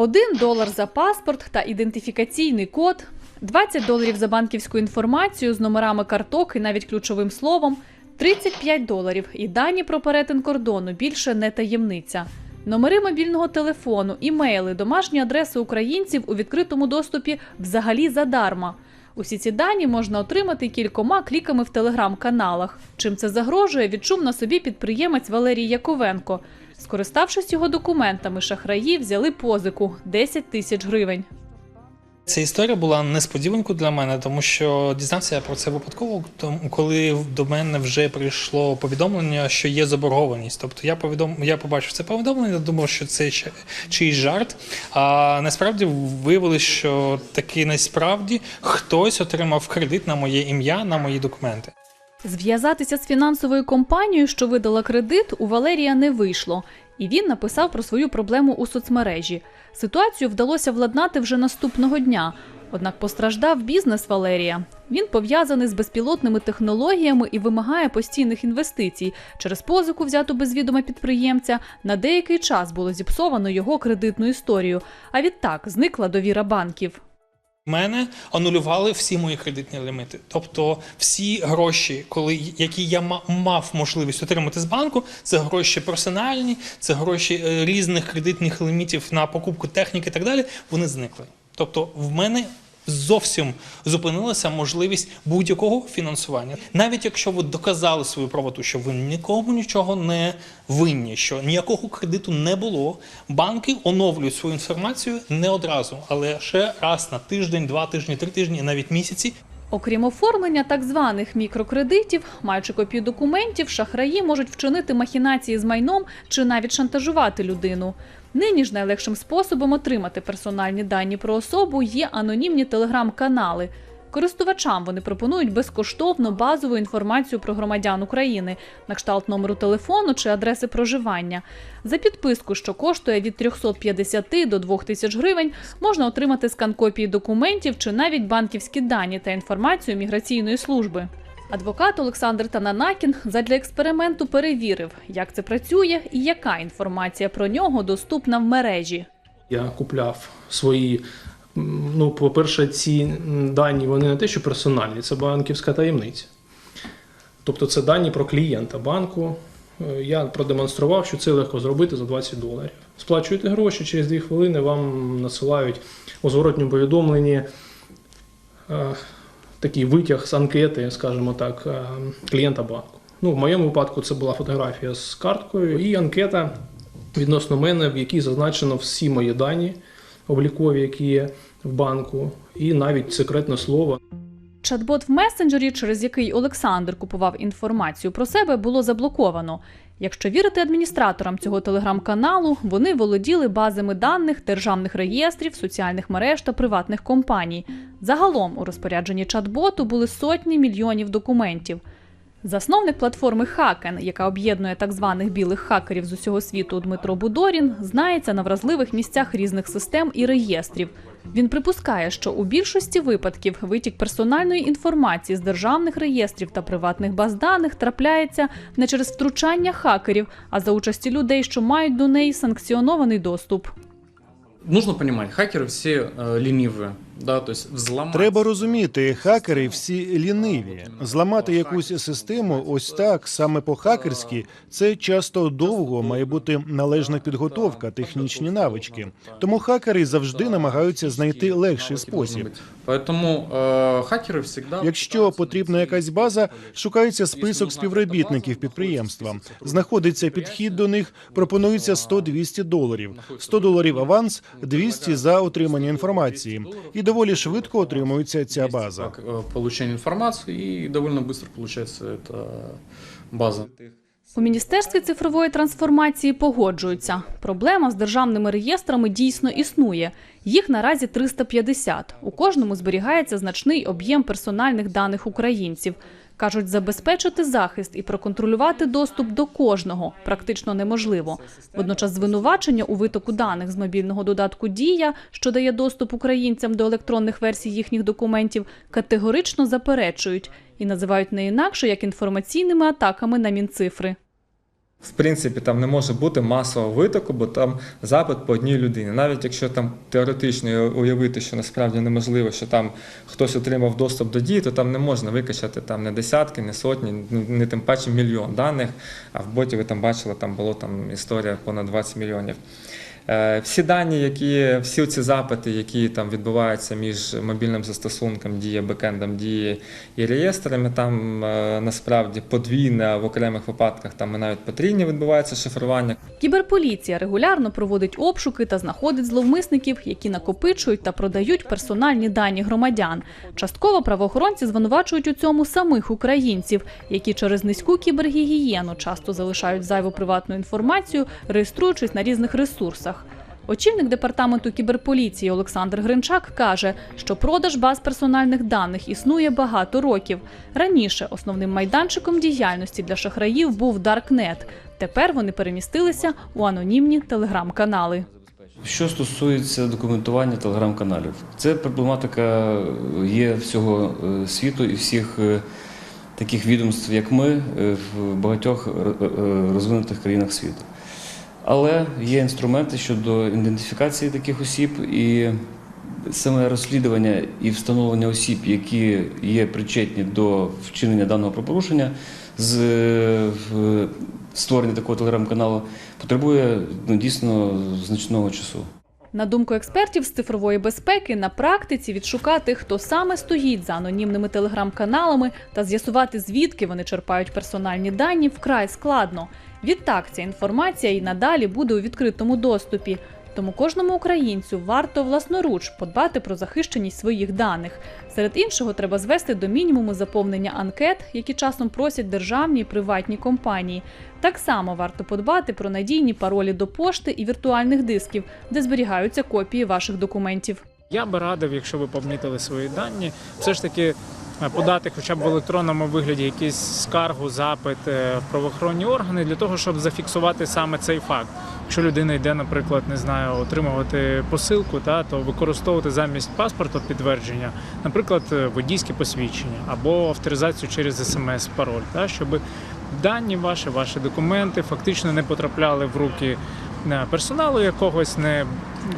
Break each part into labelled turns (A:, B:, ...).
A: 1 долар за паспорт та ідентифікаційний код, 20 доларів за банківську інформацію з номерами карток і навіть ключовим словом, 35 доларів і дані про перетин кордону більше не таємниця. Номери мобільного телефону, імейли, домашні адреси українців у відкритому доступі взагалі задарма. Усі ці дані можна отримати кількома кліками в телеграм-каналах. Чим це загрожує, відчув на собі підприємець Валерій Яковенко. Скориставшись його документами, шахраї взяли позику 10 тисяч гривень.
B: Ця історія була несподіванкою для мене, тому що дізнався я про це випадково, коли до мене вже прийшло повідомлення, що є заборгованість. Тобто я повідом... я побачив це повідомлення, думав, що це чийсь жарт. А насправді виявилось, що таки насправді хтось отримав кредит на моє ім'я, на мої документи.
A: Зв'язатися з фінансовою компанією, що видала кредит, у Валерія не вийшло, і він написав про свою проблему у соцмережі. Ситуацію вдалося владнати вже наступного дня. Однак постраждав бізнес Валерія. Він пов'язаний з безпілотними технологіями і вимагає постійних інвестицій. Через позику, взяту без відома підприємця, на деякий час було зіпсовано його кредитну історію. А відтак зникла довіра банків.
B: Мене анулювали всі мої кредитні ліміти. Тобто всі гроші, коли які я ма- мав можливість отримати з банку, це гроші персональні, це гроші е, різних кредитних лімітів на покупку техніки і так далі. Вони зникли. Тобто, в мене зовсім зупинилася можливість будь-якого фінансування. Навіть якщо ви доказали свою правоту, що ви нікому нічого не винні, що ніякого кредиту не було, банки оновлюють свою інформацію не одразу, але ще раз на тиждень, два тижні, три тижні, навіть місяці.
A: Окрім оформлення так званих мікрокредитів, маючи копію документів, шахраї можуть вчинити махінації з майном чи навіть шантажувати людину. Нині ж найлегшим способом отримати персональні дані про особу є анонімні телеграм-канали. Користувачам вони пропонують безкоштовно базову інформацію про громадян України на кшталт номеру телефону чи адреси проживання. За підписку, що коштує від 350 до 2000 гривень, можна отримати скан копії документів чи навіть банківські дані та інформацію міграційної служби. Адвокат Олександр Тананакін задля експерименту перевірив, як це працює і яка інформація про нього доступна в мережі.
C: Я купляв свої. Ну, по-перше, ці дані вони не те, що персональні, це банківська таємниця. Тобто це дані про клієнта банку. Е, Я продемонстрував, що це легко зробити за 20 доларів. Сплачуєте гроші, через 2 хвилини вам насилають у зворотньому повідомленні е, такий витяг з анкети, скажімо так, е, клієнта банку. Ну, в моєму випадку це була фотографія з карткою і анкета відносно мене, в якій зазначено всі мої дані облікові, які є в банку, і навіть секретне слово.
A: Чат-бот в месенджері, через який Олександр купував інформацію про себе, було заблоковано. Якщо вірити адміністраторам цього телеграм-каналу, вони володіли базами даних державних реєстрів, соціальних мереж та приватних компаній. Загалом у розпорядженні чат-боту були сотні мільйонів документів. Засновник платформи Хакен, яка об'єднує так званих білих хакерів з усього світу Дмитро Будорін, знається на вразливих місцях різних систем і реєстрів. Він припускає, що у більшості випадків витік персональної інформації з державних реєстрів та приватних баз даних трапляється не через втручання хакерів, а за участі людей, що мають до неї санкціонований доступ.
D: Нужно понимать, хакеры все э, ленивые, да, то есть взломать.
E: Треба розуміти, хакери всі ліниві. Зламати якусь систему ось так, саме по-хакерськи, це часто довго має бути належна підготовка, технічні навички. Тому хакери завжди намагаються знайти легший
D: навыки должны
E: спосіб.
D: быть. Поэтому э, хакеры всегда...
E: Якщо потрібна якась база, шукається список співробітників підприємства. Знаходиться підхід до них, пропонується 100-200 доларів. 100 доларів аванс, 200 за отримання інформації. І доволі швидко отримується ця база.
D: Как, э, получение информации, и довольно быстро получается эта база.
A: У міністерстві цифрової трансформації погоджуються. Проблема з державними реєстрами дійсно існує. Їх наразі 350. У кожному зберігається значний об'єм персональних даних українців. Кажуть, забезпечити захист і проконтролювати доступ до кожного практично неможливо. Водночас звинувачення у витоку даних з мобільного додатку Дія, що дає доступ українцям до електронних версій їхніх документів, категорично заперечують і називають не інакше як інформаційними атаками на мінцифри.
F: В принципі, там не може бути масового витоку, бо там запит по одній людині. Навіть якщо там теоретично уявити, що насправді неможливо, що там хтось отримав доступ до дії, то там не можна викачати там не десятки, не сотні, ну, не тим паче мільйон даних. А в боті ви там бачили, там було там історія понад 20 мільйонів. Е, Всі дані, які всі ці запити, які там відбуваються між мобільним застосунком дія, бекендом дії і реєстрами, там е, насправді подвійне, в окремих випадках там і навіть потрійне відбувається шифрування.
A: Кіберполіція регулярно проводить обшуки та знаходить зловмисників, які накопичують та продають персональні дані громадян. Частково правоохоронці звинувачують у цьому самих українців, які через низьку кібергігієну часто залишають зайву приватну інформацію, реєструючись на різних ресурсах. Очільник департаменту кіберполіції Олександр Гринчак каже, що продаж баз персональних даних існує багато років. Раніше основним майданчиком діяльності для шахраїв був Даркнет. Тепер вони перемістилися у анонімні телеграм-канали.
G: Що стосується документування телеграм-каналів, це проблематика є всього е, світу і всіх е, таких відомств, як ми, е, в багатьох е, е, розвинутих країнах світу. Але є інструменти щодо ідентифікації таких осіб і саме розслідування і встановлення осіб, які є причетні до вчинення даного пропорушення, з створення такого телеграм-каналу потребує ну, дійсно значного часу.
A: На думку експертів з цифрової безпеки, на практиці відшукати, хто саме стоїть за анонімними телеграм-каналами та з'ясувати, звідки вони черпають персональні дані, вкрай складно. Відтак, ця інформація і надалі буде у відкритому доступі. Тому кожному українцю варто власноруч подбати про захищеність своїх даних. Серед іншого, треба звести до мінімуму заповнення анкет, які часом просять державні і приватні компанії. Так само варто подбати про надійні паролі до пошти і віртуальних дисків, де зберігаються копії ваших документів.
H: Я би радив, якщо ви помітили свої дані, все ж таки подати хоча б в електронному вигляді якийсь скаргу, запит е, в правоохоронні органи для того, щоб зафіксувати саме цей факт. Якщо людина йде, наприклад, не знаю, отримувати посилку, та то використовувати замість паспорту підтвердження, наприклад, е, водійське посвідчення або авторизацію через смс-пароль, та щоб дані ваші, ваші документи фактично не потрапляли в руки е, персоналу якогось, не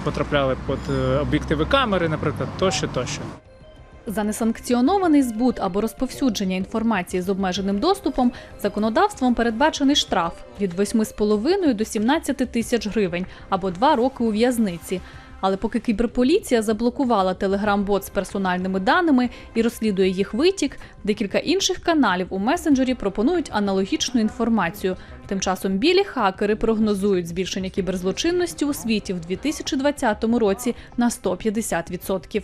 H: потрапляли під е, об'єктиви камери, наприклад, тощо, тощо.
A: За несанкціонований збут або розповсюдження інформації з обмеженим доступом законодавством передбачений штраф від 8,5 до 17 тисяч гривень або 2 роки у в'язниці. Але поки кіберполіція заблокувала телеграм-бот з персональними даними і розслідує їх витік, декілька інших каналів у месенджері пропонують аналогічну інформацію. Тим часом білі хакери прогнозують збільшення кіберзлочинності у світі в 2020 році на 150%.